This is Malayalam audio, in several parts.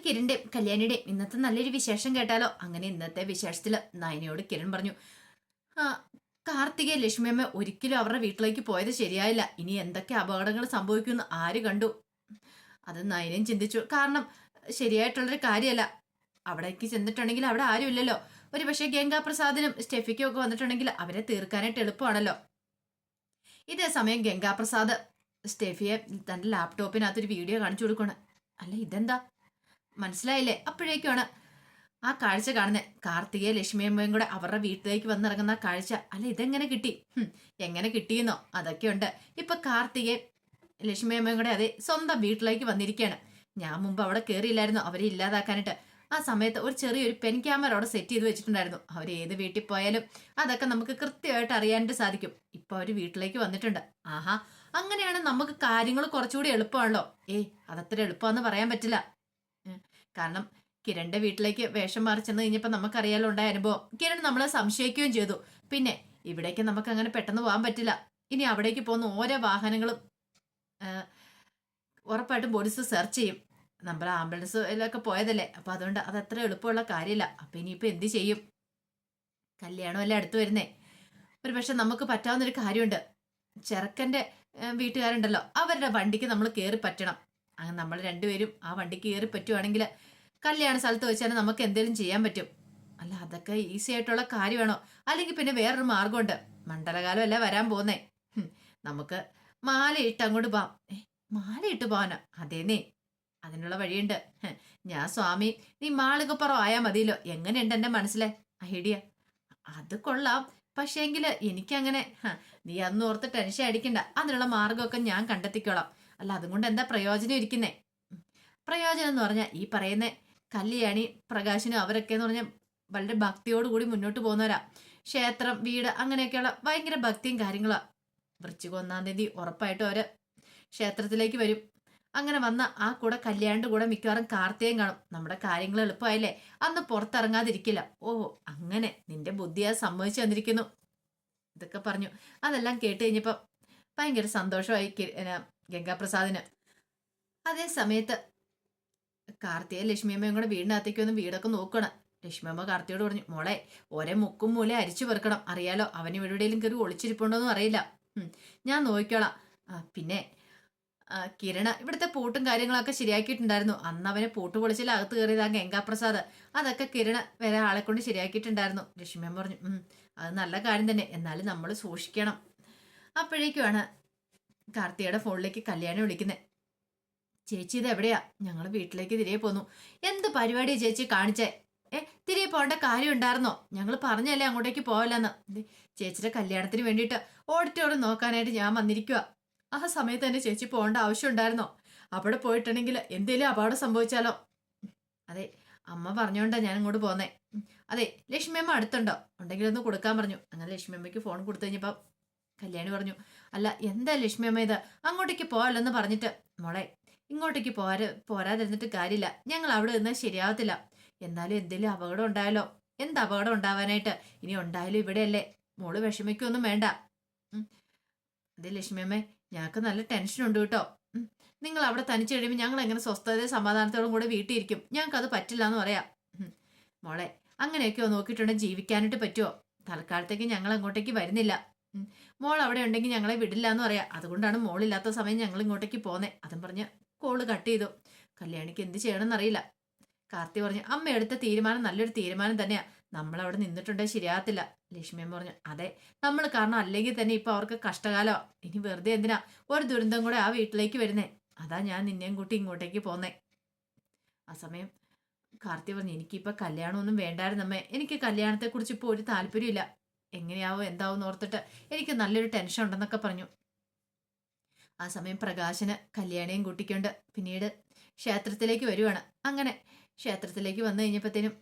നമുക്ക് കിരണിന്റെയും കല്യാണിയുടെയും ഇന്നത്തെ നല്ലൊരു വിശേഷം കേട്ടാലോ? അങ്ങനെ ഇന്നത്തെ വിശേഷത്തിൽ നയനയോട് കിരൺ പറഞ്ഞു ആ കാർത്തികയെ ലക്ഷ്മിയമ്മ ഒരിക്കലും അവരുടെ വീട്ടിലേക്ക് പോയത് ശരിയായില്ല. ഇനി എന്തൊക്കെ അപകടങ്ങൾ സംഭവിക്കുമെന്ന് ആര് കണ്ടു? അത് നയനയും ചിന്തിച്ചു. കാരണം ശരിയായിട്ടുള്ളൊരു കാര്യമല്ല. അവിടേക്ക് ചെന്നിട്ടുണ്ടെങ്കിൽ അവിടെ ആരുമില്ലല്ലോ. ഒരു പക്ഷേ ഗംഗാപ്രസാദിനും സ്റ്റെഫിക്കും ഒക്കെ വന്നിട്ടുണ്ടെങ്കിൽ അവരെ തീർക്കാനായിട്ട് എളുപ്പമാണല്ലോ. ഇതേ സമയം ഗംഗാപ്രസാദ് സ്റ്റെഫിയെ തന്റെ ലാപ്ടോപ്പിനകത്തൊരു വീഡിയോ കാണിച്ചു കൊടുക്കണം അല്ല ഇതെന്താ? മനസ്സിലായില്ലേ? അപ്പോഴേക്കുമാണ് ആ കാഴ്ച കാണുന്നത് കാർത്തികയെ ലക്ഷ്മിയമ്മയും കൂടെ അവരുടെ വീട്ടിലേക്ക് വന്നിറങ്ങുന്ന കാഴ്ച. അല്ല ഇതെങ്ങനെ കിട്ടി? എങ്ങനെ കിട്ടിയെന്നോ? അതൊക്കെയുണ്ട് ഇപ്പൊ കാർത്തികയെ ലക്ഷ്മിയമ്മയും കൂടെ അതെ സ്വന്തം വീട്ടിലേക്ക് വന്നിരിക്കുകയാണ്. ഞാൻ മുമ്പ് അവിടെ കയറിയില്ലായിരുന്നു അവരെ ഇല്ലാതാക്കാനായിട്ട്. ആ സമയത്ത് ഒരു ചെറിയൊരു പെൻ ക്യാമറ അവിടെ സെറ്റ് ചെയ്ത് വെച്ചിട്ടുണ്ടായിരുന്നു. അവർ ഏത് വീട്ടിൽ പോയാലും അതൊക്കെ നമുക്ക് കൃത്യമായിട്ട് അറിയാനായിട്ട് സാധിക്കും. ഇപ്പൊ അവർ വീട്ടിലേക്ക് വന്നിട്ടുണ്ട്. ആഹാ അങ്ങനെയാണ് നമുക്ക് കാര്യങ്ങൾ കുറച്ചുകൂടി എളുപ്പമാണല്ലോ. ഏയ് അതത്ര എളുപ്പമെന്ന് പറയാൻ പറ്റില്ല. കാരണം കിരണിന്റെ വീട്ടിലേക്ക് വേഷം മാറി ചെന്ന് കഴിഞ്ഞപ്പോൾ നമുക്കറിയാലോ ഉണ്ടായ അനുഭവം. കിരൺ നമ്മളെ സംശയിക്കുകയും ചെയ്തു. പിന്നെ ഇവിടേക്ക് നമുക്ക് അങ്ങനെ പെട്ടെന്ന് പോകാൻ പറ്റില്ല. ഇനി അവിടേക്ക് പോകുന്ന ഓരോ വാഹനങ്ങളും ഉറപ്പായിട്ടും പോലീസ് സെർച്ച് ചെയ്യും. നമ്മൾ ആംബുലൻസ് ആംബുലൻസിലൊക്കെ പോയതല്ലേ? അപ്പൊ അതുകൊണ്ട് അത് അത്ര എളുപ്പമുള്ള കാര്യമില്ല. അപ്പൊ ഇനിയിപ്പോ എന്ത് ചെയ്യും? കല്യാണമല്ലേ അടുത്ത് വരുന്നേ? ഒരു പക്ഷെ നമുക്ക് പറ്റാവുന്നൊരു കാര്യമുണ്ട്. ചെറുക്കന്റെ ഏഹ്, വീട്ടുകാരുണ്ടല്ലോ. അവരുടെ വണ്ടിക്ക് നമ്മൾ കയറി പറ്റണം. അങ്ങനെ നമ്മൾ രണ്ടുപേരും ആ വണ്ടിക്ക് കയറി പറ്റുവാണെങ്കിൽ കല്യാണ സ്ഥലത്ത് വെച്ചാൽ നമുക്ക് എന്തെങ്കിലും ചെയ്യാൻ പറ്റും. അല്ല അതൊക്കെ ഈസി ആയിട്ടുള്ള കാര്യമാണോ? അല്ലെങ്കിൽ പിന്നെ വേറൊരു മാർഗമുണ്ട് മണ്ഡലകാലം അല്ല വരാൻ പോന്നേ നമുക്ക് മാല ഇട്ട് അങ്ങോട്ട് പോവാം. ഏ മാല ഇട്ട് പോവാനോ? അതേന്നേ. അതിനുള്ള വഴിയുണ്ട്. ഞാൻ സ്വാമി നീ മാളികപ്പുറം ആയാൽ മതിയല്ലോ. എങ്ങനെയുണ്ട് എന്റെ മനസ്സിലെ ഐഡിയ? അത് കൊള്ളാം. പക്ഷേങ്കിൽ എനിക്കങ്ങനെ നീ അന്ന് ഓർത്ത് ടെൻഷൻ അടിക്കണ്ട. അതിനുള്ള മാർഗമൊക്കെ ഞാൻ കണ്ടെത്തിക്കോളാം. അല്ല അതുകൊണ്ട് എന്താ പ്രയോജനം ഇരിക്കുന്നേ. പ്രയോജനം എന്ന് പറഞ്ഞാൽ ഈ പറയുന്ന കല്യാണി പ്രകാശനും അവരൊക്കെ എന്ന് പറഞ്ഞാൽ വളരെ ഭക്തിയോടുകൂടി മുന്നോട്ട് പോകുന്നവരാ. ക്ഷേത്രം വീട് അങ്ങനെയൊക്കെയുള്ള ഭയങ്കര ഭക്തിയും കാര്യങ്ങളാ. വൃശ്ചിക ഒന്നാം തീയതി ഉറപ്പായിട്ടും അവർ ക്ഷേത്രത്തിലേക്ക് വരും. അങ്ങനെ വന്ന ആ കൂടെ കല്യാണിന്റെ കൂടെ മിക്കവാറും കാർത്തികം കാണും. നമ്മുടെ കാര്യങ്ങൾ എളുപ്പമായില്ലേ? അന്ന് പുറത്തിറങ്ങാതിരിക്കില്ല. ഓ അങ്ങനെ നിന്റെ ബുദ്ധി ബുദ്ധിയാ സമ്മതിച്ചു വന്നിരിക്കുന്നു ഇതൊക്കെ പറഞ്ഞു. അതെല്ലാം കേട്ട് കഴിഞ്ഞപ്പോ ഭയങ്കര സന്തോഷമായി. ഗംഗാപ്രസാദിന് അതേ സമയത്ത് കാർത്തിയെ ലക്ഷ്മിയമ്മയും കൂടെ വീടിനകത്തേക്ക് വന്ന് വീടൊക്കെ നോക്കണം. ലക്ഷ്മിയമ്മ കാർത്തിയോട് പറഞ്ഞു മോളെ ഒരേ മുക്കും മൂലെ അരിച്ചു പെറുക്കണം. അറിയാലോ അവന് എവിടെയെങ്കിലും കയറി ഒളിച്ചിരിപ്പുണ്ടോന്നും അറിയില്ല. ഞാൻ നോക്കിക്കോളാം. പിന്നെ കിരണ ഇവിടുത്തെ പൂട്ടും കാര്യങ്ങളൊക്കെ ശരിയാക്കിയിട്ടുണ്ടായിരുന്നു. അന്ന് അവനെ പൂട്ട് പൊളിച്ചിൽ അകത്ത് കയറിയതാ ഗംഗാപ്രസാദ് അതൊക്കെ കിരണ വേറെ ആളെ കൊണ്ട് ശരിയാക്കിയിട്ടുണ്ടായിരുന്നു. ലക്ഷ്മിയമ്മ പറഞ്ഞു അത് നല്ല കാര്യം തന്നെ. എന്നാലും നമ്മൾ സൂക്ഷിക്കണം. അപ്പോഴേക്കുമാണ് കാർത്തികയുടെ ഫോണിലേക്ക് കല്യാണം വിളിക്കുന്നത് ചേച്ചി ഇത് എവിടെയാ ഞങ്ങൾ വീട്ടിലേക്ക് തിരികെ പോന്നു. എന്ത് പരിപാടി ചേച്ചി കാണിച്ചേ? ഏ തിരികെ പോകേണ്ട കാര്യം ഉണ്ടായിരുന്നോ? ഞങ്ങൾ പറഞ്ഞല്ലേ അങ്ങോട്ടേക്ക് പോവല്ലെന്ന്. ചേച്ചിയുടെ കല്യാണത്തിന് വേണ്ടിയിട്ട് ഓഡിറ്റോറിയം നോക്കാനായിട്ട് ഞാൻ വന്നിരിക്കുക ആ സമയത്ത് തന്നെ ചേച്ചി പോകേണ്ട ആവശ്യം ഉണ്ടായിരുന്നോ? അവിടെ പോയിട്ടുണ്ടെങ്കിൽ എന്തേലും അപകടം സംഭവിച്ചാലോ? അതെ അമ്മ പറഞ്ഞോണ്ടാ ഞാൻ ഇങ്ങോട്ട് പോന്നേ. അതെ ലക്ഷ്മിയമ്മ അടുത്തുണ്ടോ? ഉണ്ടെങ്കിൽ ഒന്ന് കൊടുക്കാൻ പറഞ്ഞു. അങ്ങനെ ലക്ഷ്മിയമ്മയ്ക്ക് ഫോൺ കൊടുത്തു കഴിഞ്ഞപ്പം കല്യാണി പറഞ്ഞു അല്ല എന്താ ലക്ഷ്മിയമ്മ ഇത്? അങ്ങോട്ടേക്ക് പോകല്ലെന്ന് പറഞ്ഞിട്ട്. മോളെ ഇങ്ങോട്ടേക്ക് പോരാ പോരാതിരുന്നിട്ട് കാര്യമില്ല. ഞങ്ങൾ അവിടെ നിന്നാൽ ശരിയാവത്തില്ല. എന്നാലും എന്തെങ്കിലും അപകടം ഉണ്ടായാലോ? എന്ത് അപകടം ഉണ്ടാവാനായിട്ട്? ഇനി ഉണ്ടായാലും ഇവിടെയല്ലേ. മോൾ വിഷമിക്കൊന്നും വേണ്ട. അതെ ലക്ഷ്മി അമ്മേ ഞങ്ങൾക്ക് നല്ല ടെൻഷൻ ഉണ്ട് കേട്ടോ. നിങ്ങൾ അവിടെ തനിച്ച് കഴിയുമ്പോൾ ഞങ്ങൾ എങ്ങനെ സ്വസ്ഥതയും സമാധാനത്തോടും കൂടെ വീട്ടിൽ ഇരിക്കും ഞങ്ങൾക്ക് അത് പറ്റില്ല എന്ന് പറയാം. മോളെ അങ്ങനെയൊക്കെയോ നോക്കിയിട്ടുണ്ടെങ്കിൽ ജീവിക്കാനായിട്ട് പറ്റുമോ തൽക്കാലത്തേക്ക് ഞങ്ങൾ അങ്ങോട്ടേക്ക് വരുന്നില്ല. മോൾ അവിടെ ഉണ്ടെങ്കിൽ ഞങ്ങളെ വിടില്ല എന്ന് പറയാം. അതുകൊണ്ടാണ് മോളില്ലാത്ത സമയം ഞങ്ങൾ ഇങ്ങോട്ടേക്ക് പോന്നേ. അതും പറഞ്ഞ് കോൾ കട്ട് ചെയ്തു. കല്യാണിക്ക് എന്ത് ചെയ്യണമെന്ന് അറിയില്ല. കാർത്തി പറഞ്ഞു അമ്മ എടുത്ത തീരുമാനം നല്ലൊരു തീരുമാനം തന്നെയാ. നമ്മൾ അവിടെ നിന്നിട്ടുണ്ടെങ്കിൽ ശരിയാകത്തില്ല. ലക്ഷ്മി പറഞ്ഞു അതെ. നമ്മൾ കാരണം അല്ലെങ്കിൽ തന്നെ ഇപ്പൊ അവർക്ക് കഷ്ടകാലോ ഇനി വെറുതെ എന്തിനാ? ഒരു ദുരന്തം കൂടെ ആ വീട്ടിലേക്ക് വരുന്നേ. അതാ ഞാൻ നിന്നെയും കൂട്ടി ഇങ്ങോട്ടേക്ക് പോന്നേ. ആ സമയം കാർത്തി പറഞ്ഞു എനിക്കിപ്പോൾ കല്യാണമൊന്നും വേണ്ടായിരുന്നമ്മേ. എനിക്ക് കല്യാണത്തെക്കുറിച്ച് ഇപ്പോൾ ഒരു താല്പര്യമില്ല എങ്ങനെയാവോ എന്താവും ഓർത്തിട്ട് എനിക്ക് നല്ലൊരു ടെൻഷൻ ഉണ്ടെന്നൊക്കെ പറഞ്ഞു. ആ സമയം പ്രകാശന് കല്യാണിയും കൂട്ടിക്കൊണ്ട് പിന്നീട് ക്ഷേത്രത്തിലേക്ക് വരുവാണ്. അങ്ങനെ ക്ഷേത്രത്തിലേക്ക് വന്നു കഴിഞ്ഞപ്പോഴത്തേനും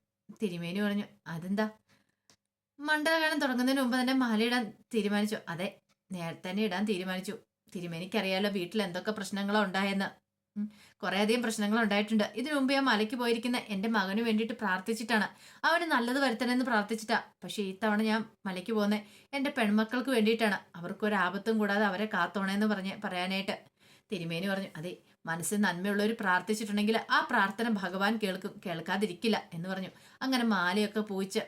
തിരുമേനി പറഞ്ഞു അതെന്താ? മണ്ഡലകാലം തുടങ്ങുന്നതിന് മുമ്പ് തന്നെ മാലയിടാൻ തീരുമാനിച്ചു. അതെ നേരത്തെ തന്നെ ഇടാൻ തീരുമാനിച്ചു. തിരുമേനിക്കറിയാലോ വീട്ടിൽ എന്തൊക്കെ പ്രശ്നങ്ങളോ ഉണ്ടായെന്ന്. കുറേയധികം പ്രശ്നങ്ങൾ ഉണ്ടായിട്ടുണ്ട് ഇതിനു മുമ്പ് ഞാൻ മലയ്ക്ക് പോയിരിക്കുന്ന എന്റെ മകനു വേണ്ടിയിട്ട് പ്രാർത്ഥിച്ചിട്ടാണ്. അവന് നല്ലത് വരുത്തണമെന്ന് പ്രാർത്ഥിച്ചിട്ടാ. പക്ഷേ ഈ തവണ ഞാൻ മലയ്ക്ക് പോകുന്നത് എന്റെ പെൺമക്കൾക്ക് വേണ്ടിയിട്ടാണ്. അവർക്ക് ഒരു ആപത്തും കൂടാതെ അവരെ കാത്തോണേന്ന് പറഞ്ഞ് പറയാനായിട്ട്. തിരുമേനി പറഞ്ഞു അതെ മനസ്സിൽ നന്മയുള്ളവർ പ്രാർത്ഥിച്ചിട്ടുണ്ടെങ്കിൽ ആ പ്രാർത്ഥന ഭഗവാൻ കേൾക്കും കേൾക്കാതിരിക്കില്ല എന്ന് പറഞ്ഞു. അങ്ങനെ മാലയൊക്കെ പൂച്ച്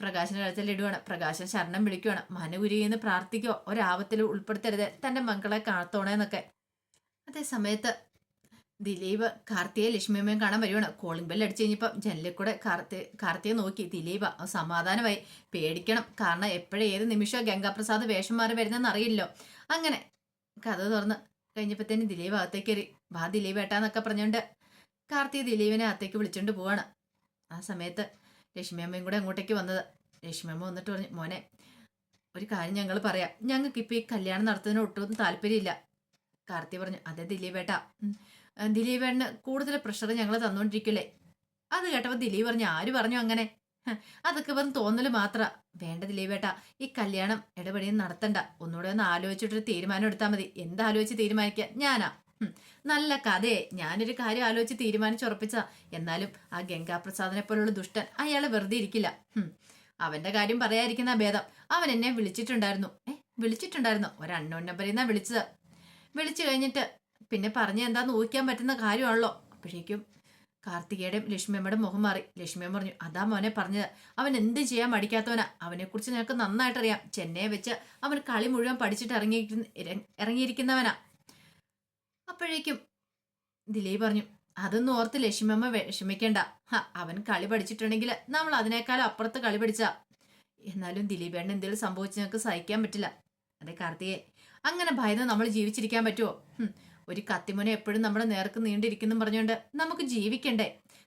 പ്രകാശന ഇടുവാണ്. പ്രകാശൻ ശരണം വിളിക്കുവാണ്. മനഗുരിയെന്ന് പ്രാർത്ഥിക്കുക ഒരാപത്തിൽ ഉൾപ്പെടുത്തരുത്. തന്റെ മക്കളെ കാത്തോണേന്നൊക്കെ. അതേ സമയത്ത് ദിലീപ് കാർത്തിയെ ലക്ഷ്മിയമ്മയും കാണാൻ വരുവാണ്. കോളിംഗ് ബെല്ല് അടിച്ചു കഴിഞ്ഞപ്പോൾ ജനലിൽ കൂടെ കാർത്തി കാർത്തിയെ നോക്കി. ദിലീപ് സമാധാനമായി പേടിക്കണം. കാരണം എപ്പോഴും ഏത് നിമിഷവും ഗംഗാപ്രസാദ് വേഷം മാറി വരുന്നതെന്ന് അറിയില്ലോ അങ്ങനെ കഥ തുറന്ന് കഴിഞ്ഞപ്പോഴത്തേന് ദിലീപ് അകത്തേക്ക് കയറി വാ ദിലീപ് ഏട്ടാന്നൊക്കെ പറഞ്ഞുകൊണ്ട് കാർത്തി ദിലീപിനെ അകത്തേക്ക് വിളിച്ചോണ്ട് പോവാണ്. ആ സമയത്ത് ലക്ഷ്മിയമ്മയും കൂടെ അങ്ങോട്ടേക്ക് വന്നത്. ലക്ഷ്മിയമ്മ വന്നിട്ട് പറഞ്ഞു മോനെ ഒരു കാര്യം ഞങ്ങൾ പറയാം. ഞങ്ങൾക്ക് ഇപ്പോൾ ഈ കല്യാണം നടത്തുന്നതിന് ഒട്ടും താല്പര്യമില്ല. കാർത്തി പറഞ്ഞു അതെ ദിലീപ് ഏട്ടാ ആ, ദിലീപേട്ടന് കൂടുതൽ പ്രഷർ ഞങ്ങൾ തന്നുകൊണ്ടിരിക്കില്ലേ അത് കേട്ടപ്പോൾ ദിലീപ് പറഞ്ഞു ആര് പറഞ്ഞു അങ്ങനെ? അതൊക്കെ വെറും തോന്നൽ മാത്ര. വേണ്ട ദിലീപേട്ടാ ഈ കല്യാണം ഇടപെടിയും നടത്തണ്ട. ഒന്നുകൂടെ ഒന്ന് ആലോചിച്ചിട്ടൊരു തീരുമാനം എടുത്താൽ മതി. എന്താലോചിച്ച് തീരുമാനിക്കുക ഞാനാ. നല്ല കഥയെ. ഞാനൊരു കാര്യം ആലോചിച്ച് തീരുമാനിച്ചുറപ്പിച്ച എന്നാലും ആ ഗംഗാപ്രസാദിനെ പോലുള്ള ദുഷ്ടൻ അയാളെ വെറുതെ ഇരിക്കില്ല. അവന്റെ കാര്യം പറയാതിരിക്കുന്ന ഭേദം. അവൻ എന്നെ വിളിച്ചിട്ടുണ്ടായിരുന്നു. ഏ വിളിച്ചിട്ടുണ്ടായിരുന്നു? ഒരു അൺനോൺ നമ്പറിൽ നിന്നാ വിളിച്ചത്. വിളിച്ചു കഴിഞ്ഞിട്ട് പിന്നെ പറഞ്ഞ എന്താന്ന് ഊഹിക്കാൻ പറ്റുന്ന കാര്യമാണല്ലോ. അപ്പോഴേക്കും കാർത്തികയുടെയും ലക്ഷ്മിയമ്മയുടെ മുഖം മാറി. ലക്ഷ്മിയമ്മ പറഞ്ഞു അതാ മോനെ പറഞ്ഞത്. അവൻ എന്ത് ചെയ്യാൻ മടിക്കാത്തവനാ? അവനെക്കുറിച്ച് നിനക്ക് നന്നായിട്ടറിയാം. ചെന്നൈ വെച്ച് അവൻ കളി മുഴുവൻ പഠിച്ചിട്ട് ഇറങ്ങിയിരിക്കുന്ന ഇറ- ഇറങ്ങിയിരിക്കുന്നവനാ. അപ്പോഴേക്കും ദിലീപ് പറഞ്ഞു അതൊന്നും ഓർത്ത് ലക്ഷ്മിയമ്മ വിഷമിക്കണ്ട. അവൻ കളി പഠിച്ചിട്ടുണ്ടെങ്കിൽ നമ്മൾ അതിനേക്കാളും അപ്പുറത്ത് കളി പഠിച്ച. എന്നാലും ദിലീപേണ്ണ എന്തെങ്കിലും സംഭവിച്ചു ഞങ്ങൾക്ക് സഹിക്കാൻ പറ്റില്ല. അതെ കാർത്തിയെ അങ്ങനെ ഭയന്ന് നമ്മൾ ജീവിച്ചിരിക്കാൻ പറ്റുമോ ഒരു കത്തിമുന എപ്പോഴും നമ്മുടെ നേർക്ക് നീണ്ടിരിക്കുന്നു പറഞ്ഞുകൊണ്ട് നമുക്ക് ജീവിക്കണ്ടേ?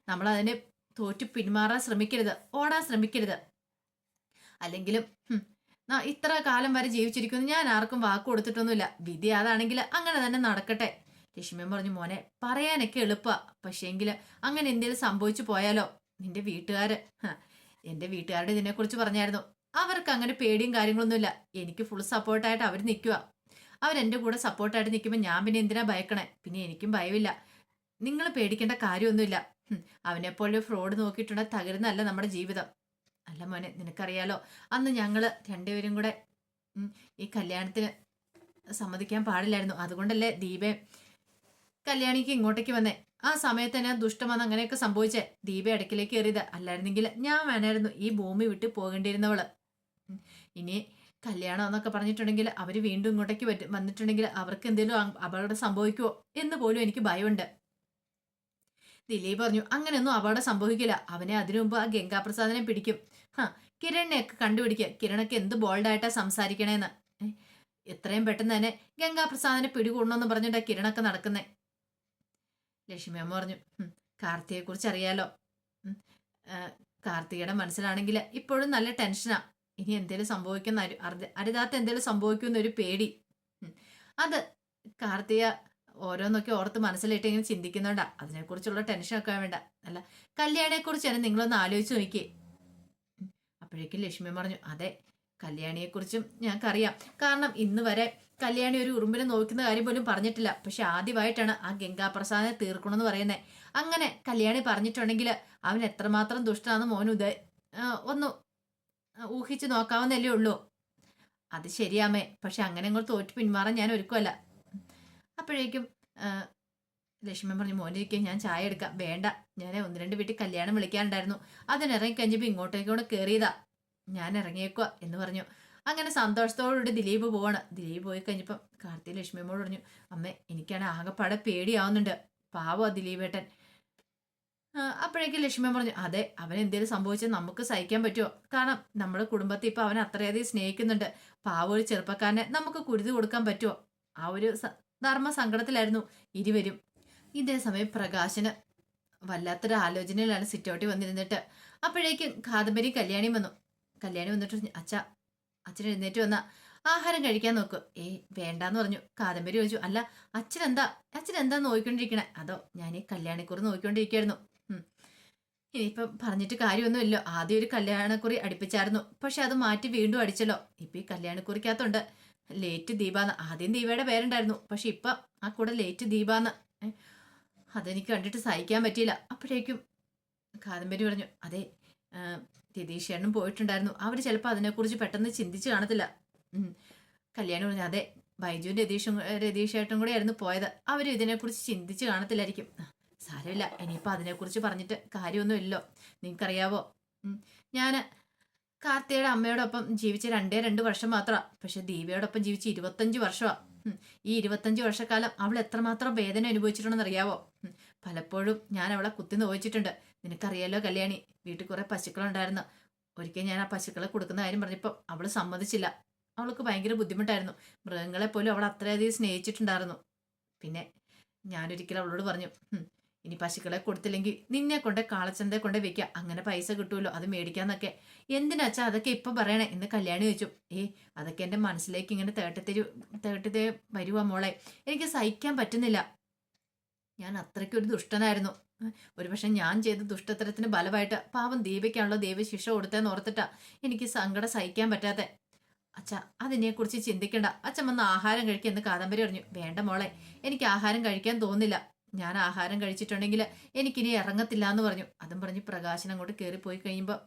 നമ്മൾ അതിനെ തോറ്റു പിന്മാറാൻ ശ്രമിക്കരുത് ഓടാൻ ശ്രമിക്കരുത്. അല്ലെങ്കിലും ഇത്ര കാലം വരെ ജീവിച്ചിരിക്കുന്നു ഞാൻ ആർക്കും വാക്ക് കൊടുത്തിട്ടൊന്നുമില്ല. വിധി അതാണെങ്കിൽ അങ്ങനെ തന്നെ നടക്കട്ടെ. ലക്ഷ്മിയൻ പറഞ്ഞു മോനെ പറയാനൊക്കെ എളുപ്പാ. പക്ഷേങ്കിൽ അങ്ങനെ എന്തെങ്കിലും സംഭവിച്ചു പോയാലോ? നിന്റെ വീട്ടുകാര് എന്റെ വീട്ടുകാരുടെ ഇതിനെക്കുറിച്ച് പറഞ്ഞായിരുന്നു. അവർക്ക് അങ്ങനെ പേടിയും കാര്യങ്ങളൊന്നുമില്ല. എനിക്ക് ഫുൾ സപ്പോർട്ടായിട്ട് അവർ നിൽക്കുക അവരെന്റെ കൂടെ സപ്പോർട്ടായിട്ട് നിൽക്കുമ്പോൾ ഞാൻ പിന്നെ എന്തിനാ ഭയക്കണേ? പിന്നെ എനിക്കും ഭയമില്ല. നിങ്ങൾ പേടിക്കേണ്ട കാര്യമൊന്നുമില്ല. അവനെപ്പോലെ ഫ്രോഡ് നോക്കിയിട്ടുണ്ടെങ്കിൽ തകരുന്നല്ല നമ്മുടെ ജീവിതം. അല്ല മോനെ നിനക്കറിയാലോ? അന്ന് ഞങ്ങൾ രണ്ടുപേരും കൂടെ ഈ കല്യാണത്തിന് സമ്മതിക്കാൻ പാടില്ലായിരുന്നു. അതുകൊണ്ടല്ലേ ദീപേ കല്യാണിക്ക് ഇങ്ങോട്ടേക്ക് വന്നേ. ആ സമയത്ത് തന്നെ ദുഷ്ടം വന്ന് അങ്ങനെയൊക്കെ സംഭവിച്ചേ. ദീപ ഇടയ്ക്കിലേക്ക് കയറിയത്. അല്ലായിരുന്നെങ്കിൽ ഞാൻ വേണമായിരുന്നു ഈ ഭൂമി വിട്ട് പോകേണ്ടിയിരുന്നവൾ. ഇനി കല്യാണം എന്നൊക്കെ പറഞ്ഞിട്ടുണ്ടെങ്കിൽ അവർ വീണ്ടും ഇങ്ങോട്ടേക്ക് വന്നിട്ടുണ്ടെങ്കിൽ അവർക്ക് എന്തെങ്കിലും അപകടം സംഭവിക്കുമോ എന്ന് പോലും എനിക്ക് ഭയമുണ്ട്. ദിലീപ് പറഞ്ഞു അങ്ങനെയൊന്നും അപകടം സംഭവിക്കില്ല. അവനെ അതിനു മുമ്പ് ആ ഗംഗാപ്രസാദിനെ പിടിക്കും. ഹാ കിരണിനെയൊക്കെ കണ്ടുപിടിക്കുക കിരണൊക്കെ എന്ത് ബോൾഡായിട്ടാ സംസാരിക്കണേന്ന്. എത്രയും പെട്ടെന്ന് തന്നെ ഗംഗാപ്രസാദിനെ പിടികൂടണമെന്ന് പറഞ്ഞിട്ടാ കിരണൊക്കെ നടക്കുന്നേ. ലക്ഷ്മി അമ്മ പറഞ്ഞു കാർത്തിയെക്കുറിച്ച് കാർത്തിയെ കുറിച്ച് അറിയാലോ കാർത്തികയുടെ മനസ്സിലാണെങ്കിൽ ഇപ്പോഴും നല്ല ടെൻഷനാ. ഇനി എന്തേലും സംഭവിക്കുന്ന അരു- അരുത- അരുതാത്ത എന്തേലും സംഭവിക്കുന്ന ഒരു പേടി അത് കാർത്തിക ഓരോന്നൊക്കെ ഓർത്ത് മനസ്സിലിട്ട് ഇങ്ങനെ ചിന്തിക്കുന്നുണ്ടാ. അതിനെക്കുറിച്ചുള്ള ടെൻഷൻ ടെൻഷനൊക്കെ വേണ്ട. അല്ല കല്യാണിയെക്കുറിച്ച് തന്നെ നിങ്ങളൊന്ന് ആലോചിച്ച് നോക്കിയേ. അപ്പോഴേക്കും ലക്ഷ്മി പറഞ്ഞു അതെ കല്യാണിയെക്കുറിച്ചും ഞങ്ങൾക്കറിയാം. കാരണം ഇന്ന് വരെ കല്യാണി ഒരു ഉറുമ്പിനെ നോക്കുന്ന കാര്യം പോലും പറഞ്ഞിട്ടില്ല. പക്ഷെ ആദ്യമായിട്ടാണ് ആ ഗംഗാപ്രസാദിനെ തീർക്കണമെന്ന് പറയുന്നത് അങ്ങനെ കല്യാണി പറഞ്ഞിട്ടുണ്ടെങ്കിൽ അവൻ എത്രമാത്രം ദുഷ്ടനാണെന്ന് മോൻ ഒന്ന് ഊഹിച്ച് നോക്കാവുന്നല്ലേ ഉള്ളൂ. അത് ശരിയാമേ. പക്ഷെ അങ്ങനെ അങ്ങോട്ട് തോറ്റ് പിന്മാറാൻ ഞാൻ ഒരുക്കുമല്ല അപ്പോഴേക്കും ലക്ഷ്മൻ ലക്ഷ്മി പറഞ്ഞു മോനിരിക്കും ഞാൻ ചായ എടുക്കാം. വേണ്ട. ഞാൻ ഒന്ന് രണ്ട് വീട്ടിൽ കല്യാണം വിളിക്കാനുണ്ടായിരുന്നു. അതിനിറങ്ങി കഴിഞ്ഞപ്പോൾ ഇങ്ങോട്ടേക്കൂടെ കയറിയതാ ഞാൻ ഇറങ്ങിയേക്കുക എന്ന് പറഞ്ഞു. അങ്ങനെ സന്തോഷത്തോടുകൂടി ദിലീപ് പോവാണ്. ദിലീപ് പോയി കഴിഞ്ഞപ്പം കാർത്തി ലക്ഷ്മിയമ്മോട് പറഞ്ഞു അമ്മേ എനിക്കാണ് ആകെപ്പാടെ പേടിയാവുന്നുണ്ട്. പാവോ ദിലീപേട്ടൻ. അപ്പോഴേക്കും ലക്ഷ്മി പറഞ്ഞു അതെ അവൻ എന്തേലും സംഭവിച്ചാൽ നമുക്ക് സഹിക്കാൻ പറ്റുമോ കാരണം നമ്മുടെ കുടുംബത്തെ ഇപ്പൊ അവൻ അത്രയധികം സ്നേഹിക്കുന്നുണ്ട്. പാവ ഒരു ചെറുപ്പക്കാരനെ നമുക്ക് കുരുതി കൊടുക്കാൻ പറ്റുമോ ആ ഒരു ധർമ്മ സങ്കടത്തിലായിരുന്നു ഇരുവരും. ഇതേ സമയം പ്രകാശന് വല്ലാത്തൊരു ആലോചനയിലാണ് സിറ്റൗട്ടി വന്നിരുന്നിട്ട്. അപ്പോഴേക്കും കാദംബരി കല്യാണി വന്നു. കല്യാണി വന്നിട്ട് അച്ഛ അച്ഛൻ എഴുന്നേറ്റ് വന്ന ആഹാരം കഴിക്കാൻ നോക്കൂ. ഏ വേണ്ടാന്ന് പറഞ്ഞു. കാദംബരി ചോദിച്ചു അല്ല അച്ഛനെന്താ? അച്ഛൻ എന്താ നോക്കിക്കൊണ്ടിരിക്കണേ അതോ ഞാൻ ഈ കല്യാണിക്കുറി നോക്കിക്കൊണ്ടിരിക്കുകയായിരുന്നു. ഇനിയിപ്പം പറഞ്ഞിട്ട് കാര്യമൊന്നുമില്ലോ. ആദ്യം ഒരു കല്യാണക്കുറി അടുപ്പിച്ചായിരുന്നു. പക്ഷെ അത് മാറ്റി വീണ്ടും അടിച്ചല്ലോ. ഇപ്പൊ ഈ കല്യാണക്കുറിക്കകത്തുണ്ട്. ലേറ്റ് ദീപാന്ന്. ആദ്യം ദീപയുടെ പേരുണ്ടായിരുന്നു. പക്ഷെ ഇപ്പൊ ആ കൂടെ ലേറ്റ് ദീപാന്ന്. അതെനിക്ക് കണ്ടിട്ട് സഹിക്കാൻ പറ്റിയില്ല. അപ്പോഴേക്കും കാദംബരി പറഞ്ഞു അതെ ആ, രതീഷേണ്ണും പോയിട്ടുണ്ടായിരുന്നു. അവർ ചിലപ്പോൾ അതിനെക്കുറിച്ച് പെട്ടെന്ന് ചിന്തിച്ച് കാണത്തില്ല. കല്യാണം പറഞ്ഞു അതെ ബൈജുവും രതീഷും രതീഷേട്ടും കൂടെ ആയിരുന്നു പോയത്. അവരും ഇതിനെക്കുറിച്ച് ചിന്തിച്ച് കാണത്തില്ലായിരിക്കും. സാരമില്ല. ഇനിയിപ്പോൾ അതിനെക്കുറിച്ച് പറഞ്ഞിട്ട് കാര്യമൊന്നുമില്ലല്ലോ നിങ്ങൾക്കറിയാവോ? ഞാൻ കാർത്തിയുടെ അമ്മയോടൊപ്പം ജീവിച്ച രണ്ടേ രണ്ട് വർഷം മാത്രമാണ് പക്ഷെ ദീപയോടൊപ്പം ജീവിച്ച് ഇരുപത്തഞ്ച് വർഷമാണ് ഈ ഇരുപത്തഞ്ച് വർഷക്കാലം അവൾ എത്രമാത്രം വേദന അനുഭവിച്ചിട്ടുണ്ടെന്ന് അറിയാവോ പലപ്പോഴും ഞാൻ അവളെ കുത്തി നോവിച്ചിട്ടുണ്ട് നിനക്കറിയാലോ കല്യാണി വീട്ടിൽ കുറെ പശുക്കളുണ്ടായിരുന്നു. ഒരിക്കൽ ഞാൻ ആ പശുക്കളെ കൊടുക്കുന്ന കാര്യം പറഞ്ഞപ്പോൾ അവൾ സമ്മതിച്ചില്ല. അവൾക്ക് ഭയങ്കര ബുദ്ധിമുട്ടായിരുന്നു. മൃഗങ്ങളെ പോലും അവൾ അത്രയധികം സ്നേഹിച്ചിട്ടുണ്ടായിരുന്നു. പിന്നെ ഞാനൊരിക്കലും അവളോട് പറഞ്ഞു "ഉം, ഇനി പശുക്കളെ കൊടുത്തില്ലെങ്കിൽ നിന്നെ കൊണ്ട് കാളച്ചന്തയെ കൊണ്ട് വെക്കുക അങ്ങനെ പൈസ കിട്ടുമല്ലോ അത് മേടിക്കാന്നൊക്കെ. എന്തിനാച്ചാ അതൊക്കെ ഇപ്പൊ പറയണേ? എന്ന് കല്യാണി ചോദിച്ചു. ഏ അതൊക്കെ എന്റെ മനസ്സിലേക്ക് ഇങ്ങനെ തേട്ടത്തിരി തേട്ടത്തേ വരുവാ മോളെ. എനിക്ക് സഹിക്കാൻ പറ്റുന്നില്ല. ഞാൻ അത്രയ്ക്കൊരു ദുഷ്ടനായിരുന്നു. ഒരുപക്ഷെ ഞാൻ ചെയ്ത ദുഷ്ടത്തരത്തിന് ബലമായിട്ട് പാവം ദീപയ്ക്കാണല്ലോ ദൈവ ശിക്ഷ കൊടുത്തതെന്ന് ഓർത്തിട്ടാ എനിക്ക് സങ്കടം സഹിക്കാൻ പറ്റാതെ അച്ഛ അതിനെക്കുറിച്ച് ചിന്തിക്കണ്ട. അച്ഛൻ വന്ന് ആഹാരം കഴിക്കുക എന്ന് കാദംബരി പറഞ്ഞു. വേണ്ട മോളെ എനിക്ക് ആഹാരം കഴിക്കാൻ തോന്നില്ല ഞാൻ ആഹാരം കഴിച്ചിട്ടുണ്ടെങ്കിൽ എനിക്കിനി ഇറങ്ങത്തില്ല എന്ന് പറഞ്ഞു. അതും പറഞ്ഞ് പ്രകാശൻ അങ്ങോട്ട് കയറിപ്പോയി കഴിയുമ്പോൾ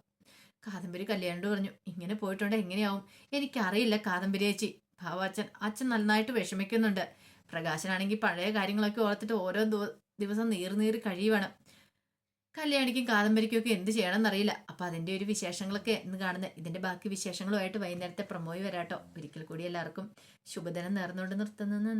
കാദംബരി കല്യാണോട് പറഞ്ഞു ഇങ്ങനെ പോയിട്ടുണ്ടെങ്കിൽ എങ്ങനെയാവും? എനിക്കറിയില്ല കാദംബരി ചേച്ചി. ഭാവാച്ചൻ അച്ഛൻ നന്നായിട്ട് വിഷമിക്കുന്നുണ്ട്. പ്രകാശനാണെങ്കിൽ പഴയ കാര്യങ്ങളൊക്കെ ഓർത്തിട്ട് ഓരോ ദിവസം നീറി നീറി കഴിയുവാണ്. കല്യാണിക്കും കാദംബരിക്കും ഒക്കെ എന്ത് ചെയ്യണമെന്നറിയില്ല. അപ്പം അതിന്റെ ഒരു വിശേഷങ്ങളൊക്കെ ഇന്ന് കാണുന്നത്. ഇതിന്റെ ബാക്കി വിശേഷങ്ങളുമായിട്ട് വൈകുന്നേരത്തെ പ്രമോയി വരാട്ടോ. ഒരിക്കൽ കൂടി എല്ലാവർക്കും ശുഭദിനം നേർന്നുകൊണ്ട് നിർത്തുന്നു.